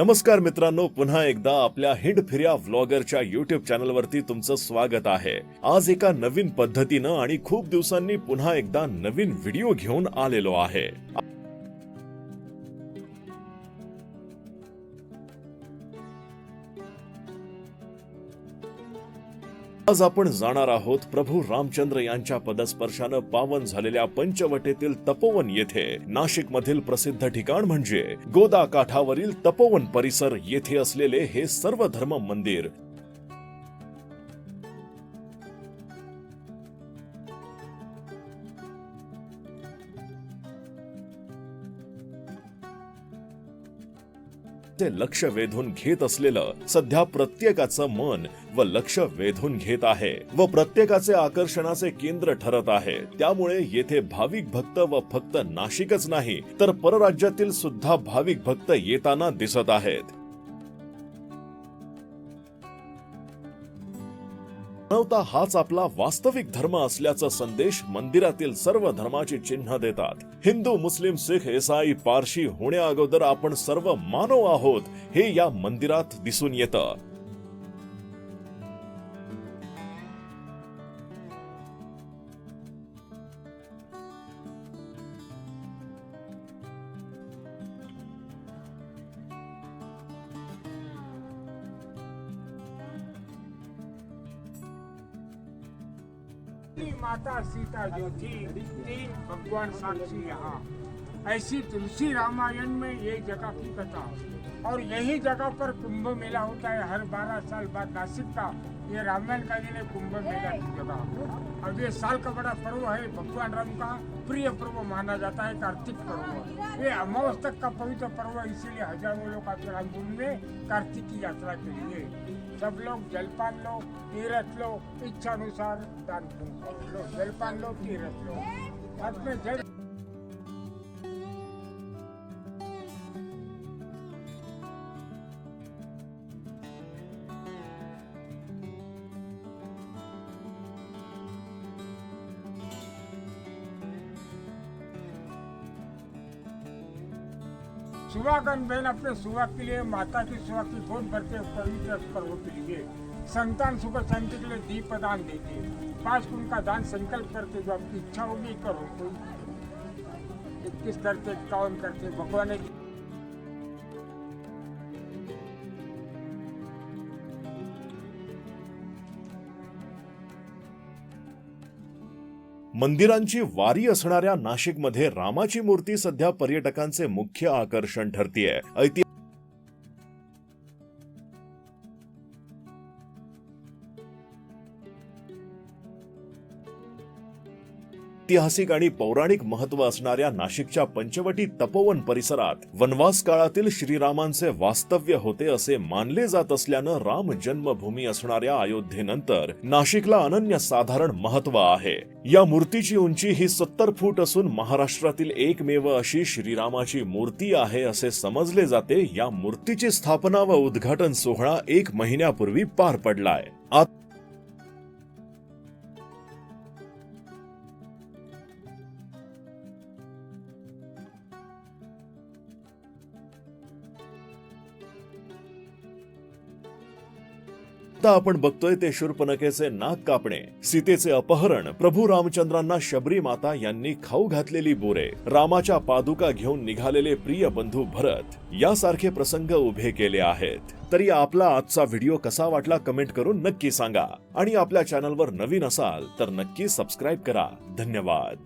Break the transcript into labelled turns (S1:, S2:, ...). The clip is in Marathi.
S1: नमस्कार मित्रांनो पुन्हा एकदा आपल्या हिंड फिर्या व्लॉगरच्या युट्यूब चॅनलवरती तुमचं स्वागत आहे. आज एका नवीन पद्धतीनं आणि खूप दिवसांनी पुन्हा एकदा नवीन व्हिडिओ घेऊन आलेलो आहे. आज आपण जाणार आहोत प्रभू रामचंद्र यांच्या पदस्पर्शानं पावन झालेल्या पंचवटेतील तपोवन येथे. नाशिक मधील प्रसिद्ध ठिकाण म्हणजे गोदा काठावरील तपोवन परिसर येथे असलेले हे सर्व धर्म मंदिर. ते लक्ष वेधून घेत असलेलं सध्या प्रत्येकाचं मन व लक्ष वेधून घेत आहे व प्रत्येकाचे आकर्षणाचे केंद्र ठरत आहे. त्यामुळे येथे भाविक भक्त व फक्त नाशिकच नाही तर परराज्यातील सुद्धा भाविक भक्त येताना दिसत आहेत. मानवता हाच आपला वास्तविक धर्म असल्याचा संदेश मंदिरातील सर्व धर्माची चिन्ह देतात. हिंदू मुस्लिम सिख ईसाई पारशी होण्या अगोदर आपण सर्व मानव आहोत हे या मंदिरात दिसून येतं.
S2: अपनी माता सीता जो थी तीन भगवान साक्षी यहाँ। ऐसी तुलसी रामायण में ये जगह की कथा। और यही जगह पर कुंभ मेला होता है, हर बारह साल बाद नासिक का ये रामायण का है कुंभ मेला की जगह। अब ये साल का बड़ा पर्व है, भगवान राम का प्रिय पर्व माना जाता है, कार्तिक पर्व। ये अमावस तक का पवित्र पर्व इसीलिए हज़ारों लोग आते रामकुंड में कार्तिक की यात्रा के लिए। सब लोग जलपान लो, तीरथ लो इच्छा अनुसार दान लो। जलपान लो, तीरथ लो। में जल सुहागन बहन अपने सुहाग के लिए माता की सुहाग की गोद भरते हैं पवित्र पर्व के लिए संतान सुख शांति के लिए दीप दान देते. हैं पांच कुंड का दान संकल्प करके जो आपकी इच्छा होगी करो. कोई इक्कीस करते इक्यावन करते भगवान की
S1: मंदिरांची वारी असणाऱ्या नाशिकमध्ये रामाची मूर्ती सध्या पर्यटकांचे मुख्य आकर्षण ठरतीये. ऐतिहासिक ऐतिहासिक आणि पौराणिक महत्त्व असणाऱ्या नाशिकच्या पंचवटी तपोवन परिसरात वनवास काळातील श्रीरामांचे वास्तव्य होते असे मानले जात असल्यानं राम जन्मभूमी असणाऱ्या अयोध्येनंतर नाशिकला अनन्य साधारण महत्त्व आहे. या मूर्तीची उंची ही सत्तर फूट असून महाराष्ट्रातील एकमेव अशी श्रीरामाची मूर्ती आहे असे समजले जाते. या मूर्तीची स्थापना व उद्घाटन सोहळा एक महिन्यापूर्वी पार पडलाय. आत्ता आपण बघतोय ते शूर्पणखेचे नाक कापणे. सीतेचे अपहरण प्रभू रामचंद्रांना शबरी माता यांनी खाऊ घातलेली बोरे रामाच्या पादुका घेऊन निघालेले प्रिय बंधू भरत यासारखे प्रसंग उभे केले आहेत. तरी आपला आजचा व्हिडिओ कसा वाटला कमेंट करून नक्की सांगा. आणि आपल्या चॅनलवर नवीन असाल तर नक्की सबस्क्राईब करा. धन्यवाद.